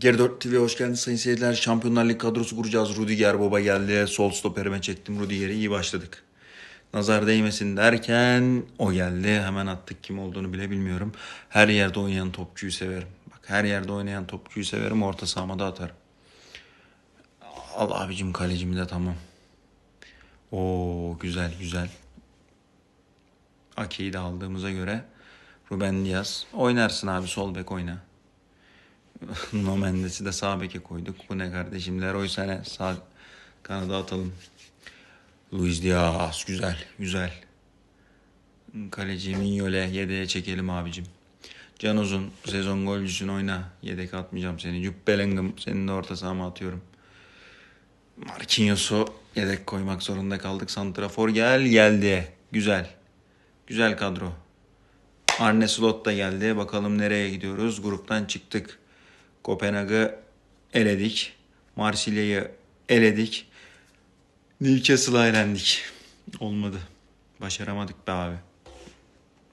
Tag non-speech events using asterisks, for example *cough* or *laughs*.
Geri 4 TV'ye hoş geldiniz sayın seyirciler. Şampiyonlar Ligi kadrosu kuracağız. Rudiger baba geldi. Sol stoperime çektim Rudiger'i. iyi başladık. Nazar değmesin derken o geldi. Hemen attık kim olduğunu bile bilmiyorum. Her yerde oynayan topçuyu severim. Bak her yerde oynayan topçuyu severim. Orta sahama da atarım. Al abicim kalecimi de tamam. Oo güzel güzel. Ake'yi de aldığımıza göre Ruben Diaz. Oynarsın abi sol bek oyna. *laughs* no Mendes'i de sağ beke koyduk. Bu ne kardeşim? Leroy Sané sağ kanada atalım. Luis Diaz güzel güzel. Kaleci Mignole yedeğe çekelim abicim. Can Uzun sezon golcüsün oyna. Yedek atmayacağım seni. Jupp Bellingham senin de orta sahama atıyorum. Marquinhos'u yedek koymak zorunda kaldık. Santrafor gel geldi. Güzel. Güzel kadro. Arne Slot da geldi. Bakalım nereye gidiyoruz. Gruptan çıktık. Kopenhag'ı eledik. Marsilya'yı eledik. Newcastle'a elendik. Olmadı. Başaramadık be abi.